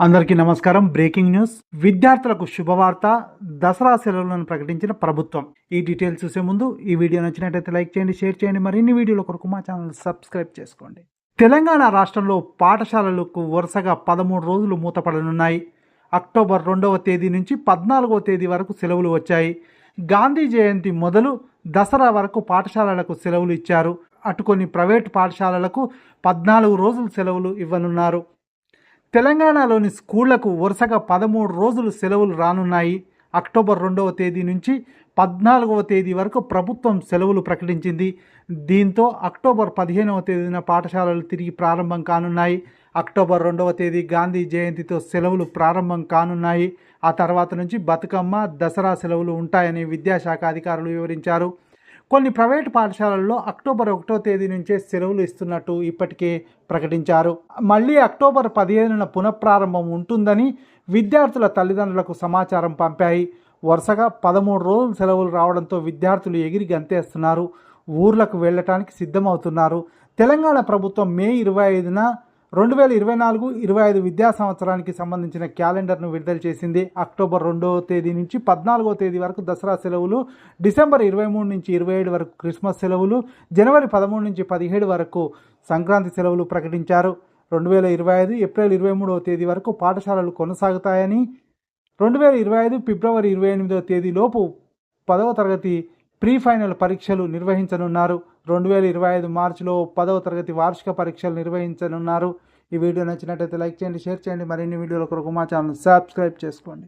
అందరికీ నమస్కారం. Breaking news. విద్యార్థులకు శుభవార్త. దసరా సెలవులను ప్రకటించిన ప్రభుత్వం. ఈ డీటెయిల్స్ చూసే ముందు ఈ వీడియో నచ్చినట్లయితే లైక్ చేయండి షేర్ చేయండి మరిన్ని వీడియోల కొరకు మా ఛానల్ సబ్స్క్రైబ్ చేసుకోండి. తెలంగాణ రాష్ట్రంలో పాఠశాలలకు వరుసగా పదమూడు రోజులు మూతపడనున్నాయి. అక్టోబర్ రెండవ తేదీ నుంచి పద్నాలుగవ తేదీ వరకు సెలవులు వచ్చాయి. గాంధీ జయంతి మొదలు దసరా వరకు పాఠశాలలకు సెలవులు ఇచ్చారు. అటు కొన్ని ప్రైవేట్ పాఠశాలలకు పద్నాలుగు రోజులు సెలవులు ఇవ్వనున్నారు. తెలంగాణలోని స్కూళ్ళకు వరుసగా పదమూడు రోజులు సెలవులు రానున్నాయి. అక్టోబర్ రెండవ తేదీ నుంచి పద్నాలుగవ తేదీ వరకు ప్రభుత్వం సెలవులు ప్రకటించింది. దీంతో అక్టోబర్ పదిహేనవ తేదీన పాఠశాలలు తిరిగి ప్రారంభం కానున్నాయి. అక్టోబర్ రెండవ తేదీ గాంధీ జయంతితో సెలవులు ప్రారంభం కానున్నాయి. ఆ తర్వాత నుంచి బతుకమ్మ దసరా సెలవులు ఉంటాయని విద్యాశాఖ అధికారులు వివరించారు. కొన్ని ప్రైవేటు పాఠశాలల్లో అక్టోబర్ ఒకటో తేదీ నుంచే సెలవులు ఇస్తున్నట్టు ఇప్పటికే ప్రకటించారు. మళ్ళీ అక్టోబర్ పదిహేనున పునఃప్రారంభం ఉంటుందని విద్యార్థుల తల్లిదండ్రులకు సమాచారం పంపాయి. వరుసగా పదమూడు రోజులు సెలవులు రావడంతో విద్యార్థులు ఎగిరి గంతేస్తున్నారు. ఊర్లకు వెళ్ళటానికి సిద్ధమవుతున్నారు. తెలంగాణ ప్రభుత్వం మే ఇరవై ఐదున రెండు వేల ఇరవై నాలుగు ఇరవై ఐదు విద్యా సంవత్సరానికి సంబంధించిన క్యాలెండర్ను విడుదల చేసింది. అక్టోబర్ రెండవ తేదీ నుంచి పద్నాలుగో తేదీ వరకు దసరా సెలవులు డిసెంబర్ ఇరవై మూడు నుంచి ఇరవై ఏడు వరకు క్రిస్మస్ సెలవులు జనవరి పదమూడు నుంచి పదిహేడు వరకు సంక్రాంతి సెలవులు ప్రకటించారు. రెండు వేల ఇరవై ఐదు ఏప్రిల్ ఇరవై మూడవ తేదీ వరకు పాఠశాలలు కొనసాగుతాయని రెండు వేల ఇరవై ఐదు ఫిబ్రవరి ఇరవై ఎనిమిదవ తేదీలోపు పదవ తరగతి ప్రీ ఫైనల్ పరీక్షలు నిర్వహించనున్నారు. రెండు వేల ఇరవై ఐదు మార్చిలో పదవ తరగతి వార్షిక పరీక్షలు నిర్వహించనున్నారు. ఈ వీడియో నచ్చినట్లయితే లైక్ చేయండి షేర్ చేయండి. మరిన్ని వీడియోల కొరకు మా ఛానల్ సబ్స్క్రైబ్ చేసుకోండి.